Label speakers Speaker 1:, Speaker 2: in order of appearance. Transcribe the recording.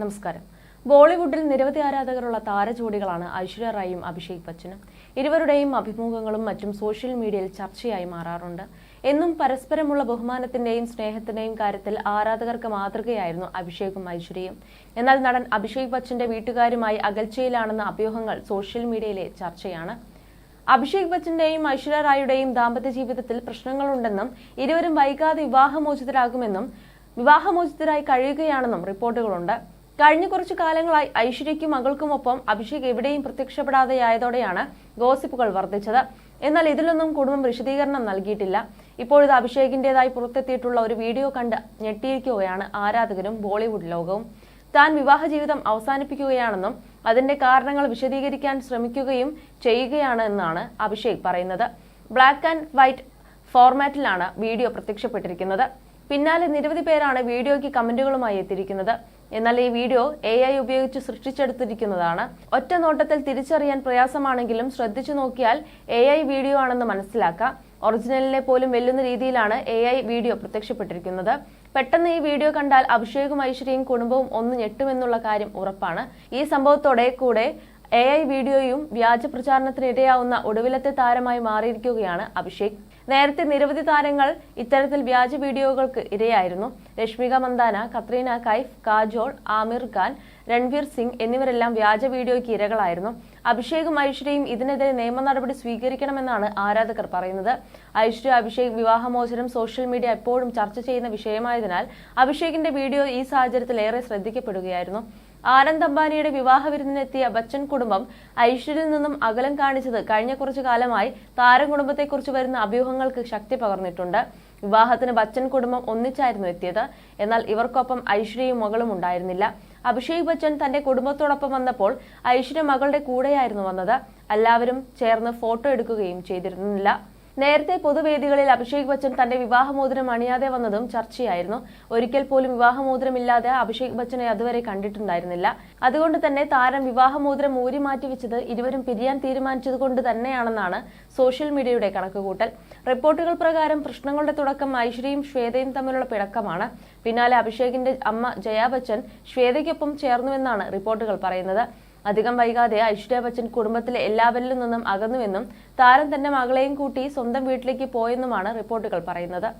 Speaker 1: നമസ്കാരം. ബോളിവുഡിൽ നിരവധി ആരാധകരുള്ള താരജോഡികളാണ് ഐശ്വര്യ റായും അഭിഷേക് ബച്ചനും. ഇരുവരുടെയും അഭിമുഖങ്ങളും മറ്റും സോഷ്യൽ മീഡിയയിൽ ചർച്ചയായി മാറാറുണ്ട്. എന്നും പരസ്പരമുള്ള ബഹുമാനത്തിന്റെയും സ്നേഹത്തിന്റെയും കാര്യത്തിൽ ആരാധകർക്ക് മാതൃകയായിരുന്നു അഭിഷേകും ഐശ്വര്യയും. എന്നാൽ നടൻ അഭിഷേക് ബച്ചന്റെ വീട്ടുകാരുമായി അകൽച്ചയിലാണെന്ന അഭ്യൂഹങ്ങൾ സോഷ്യൽ മീഡിയയിലെ ചർച്ചയാണ്. അഭിഷേക് ബച്ചന്റെയും ഐശ്വര്യ റായുടെയും ദാമ്പത്യ ജീവിതത്തിൽ പ്രശ്നങ്ങളുണ്ടെന്നും ഇരുവരും വൈകാതെ വിവാഹമോചിതരാകുമെന്നും വിവാഹമോചിതരായി കഴിയുകയാണെന്നും റിപ്പോർട്ടുകളുണ്ട്. കഴിഞ്ഞ കുറച്ചു കാലങ്ങളായി ഐശ്വര്യയ്ക്കും മകൾക്കുമൊപ്പം അഭിഷേക് എവിടെയും പ്രത്യക്ഷപ്പെടാതെയായതോടെയാണ് ഗോസിപ്പുകൾ വർദ്ധിച്ചത്. എന്നാൽ ഇതിലൊന്നും കുടുംബം വിശദീകരണം നൽകിയിട്ടില്ല. ഇപ്പോഴിത് അഭിഷേകിന്റേതായി പുറത്തെത്തിയിട്ടുള്ള ഒരു വീഡിയോ കണ്ട് ഞെട്ടിയിരിക്കുകയാണ് ആരാധകരും ബോളിവുഡ് ലോകവും. താൻ വിവാഹ ജീവിതം അവസാനിപ്പിക്കുകയാണെന്നും അതിന്റെ കാരണങ്ങൾ വിശദീകരിക്കാൻ ശ്രമിക്കുകയും ചെയ്യുകയാണ് എന്നാണ് അഭിഷേക് പറയുന്നത്. ബ്ലാക്ക് ആൻഡ് വൈറ്റ് ഫോർമാറ്റിലാണ് വീഡിയോ പ്രത്യക്ഷപ്പെട്ടിരിക്കുന്നത്. പിന്നാലെ നിരവധി പേരാണ് വീഡിയോയ്ക്ക് കമന്റുകളുമായി എത്തിയിരിക്കുന്നത്. എന്നാൽ ഈ വീഡിയോ എ ഐ ഉപയോഗിച്ച് സൃഷ്ടിച്ചെടുത്തിരിക്കുന്നതാണ്. ഒറ്റ നോട്ടത്തിൽ തിരിച്ചറിയാൻ പ്രയാസമാണെങ്കിലും ശ്രദ്ധിച്ചു നോക്കിയാൽ എ ഐ വീഡിയോ ആണെന്ന് മനസ്സിലാക്കാം. ഒറിജിനലിനെ പോലും വെല്ലുന്ന രീതിയിലാണ് എ ഐ വീഡിയോ പ്രത്യക്ഷപ്പെട്ടിരിക്കുന്നത്. പെട്ടെന്ന് ഈ വീഡിയോ കണ്ടാൽ അഭിഷേകും ഐശ്വര്യയും കുടുംബവും ഒന്ന് ഞെട്ടുമെന്നുള്ള കാര്യം ഉറപ്പാണ്. ഈ സംഭവത്തോടെ കൂടെ എ ഐ വീഡിയോയും വ്യാജ പ്രചാരണത്തിന് ഇടയാവുന്ന ഒടുവിലത്തെ താരമായി മാറിയിരിക്കുകയാണ് അഭിഷേക്. നേരത്തെ നിരവധി താരങ്ങൾ ഇത്തരത്തിൽ വ്യാജ വീഡിയോകൾക്ക് ഇരയായിരുന്നു. രശ്മിക മന്ദാന കത്രീന കൈഫ് കാജോൾ ആമിർ ഖാൻ രൺവീർ സിംഗ് എന്നിവരെല്ലാം വ്യാജ വീഡിയോയ്ക്ക് ഇരകളായിരുന്നു. അഭിഷേകും ഐശ്വര്യയും ഇതിനെതിരെ നിയമ നടപടി സ്വീകരിക്കണമെന്നാണ് ആരാധകർ പറയുന്നത്. ഐശ്വര്യ അഭിഷേക് വിവാഹമോചനം സോഷ്യൽ മീഡിയ എപ്പോഴും ചർച്ച ചെയ്യുന്ന വിഷയമായതിനാൽ അഭിഷേകിന്റെ വീഡിയോ ഈ സാഹചര്യത്തിൽ ഏറെ ശ്രദ്ധിക്കപ്പെടുകയായിരുന്നു. ആനന്ദ് അംബാനിയുടെ വിവാഹ വിരുന്നിനെത്തിയ ബച്ചൻ കുടുംബം ഐശ്വര്യയിൽ നിന്നും അകലം കാണിച്ചത് കഴിഞ്ഞ കുറച്ചു കാലമായി താരം കുടുംബത്തെക്കുറിച്ച് വരുന്ന അഭ്യൂഹങ്ങൾക്ക് ശക്തി പകർന്നിട്ടുണ്ട്. വിവാഹത്തിന് ബച്ചൻ കുടുംബം ഒന്നിച്ചായിരുന്നു എത്തിയത്. എന്നാൽ ഇവർക്കൊപ്പം ഐശ്വര്യയും മകളും ഉണ്ടായിരുന്നില്ല. അഭിഷേക് ബച്ചൻ തന്റെ കുടുംബത്തോടൊപ്പം വന്നപ്പോൾ ഐശ്വര്യ മകളുടെ കൂടെയായിരുന്നു വന്നത്. എല്ലാവരും ചേർന്ന് ഫോട്ടോ എടുക്കുകയും ചെയ്തിരുന്നില്ല. നേരത്തെ പൊതുവേദികളിൽ അഭിഷേക് ബച്ചൻ തന്റെ വിവാഹമോതിരം അണിയാതെ വന്നതും ചർച്ചയായിരുന്നു. ഒരിക്കൽ പോലും വിവാഹമോതിരമില്ലാതെ അഭിഷേക് ബച്ചനെ അതുവരെ കണ്ടിട്ടുണ്ടായിരുന്നില്ല. അതുകൊണ്ട് തന്നെ താരം വിവാഹമോതിരം ഊരി മാറ്റിവെച്ചത് ഇരുവരും പിരിയാൻ തീരുമാനിച്ചത് കൊണ്ട് തന്നെയാണെന്നാണ് സോഷ്യൽ മീഡിയയുടെ കണക്കുകൂട്ടൽ. റിപ്പോർട്ടുകൾ പ്രകാരം പ്രശ്നങ്ങളുടെ തുടക്കം ഐശ്വര്യയും ശ്വേതയും തമ്മിലുള്ള പിണക്കമാണ്. പിന്നാലെ അഭിഷേകിന്റെ അമ്മ ജയാ ബച്ചൻ ശ്വേതയ്ക്കൊപ്പം ചേർന്നുവെന്നാണ് റിപ്പോർട്ടുകൾ പറയുന്നത്. അധികം വൈകാതെ ഐശ്വര്യ ബച്ചൻ കുടുംബത്തിലെ എല്ലാവരിലും നിന്നും അകന്നുവെന്നും താരം തന്റെ മകളെയും കൂട്ടി സ്വന്തം വീട്ടിലേക്ക് പോയെന്നുമാണ് റിപ്പോർട്ടുകൾ പറയുന്നത്.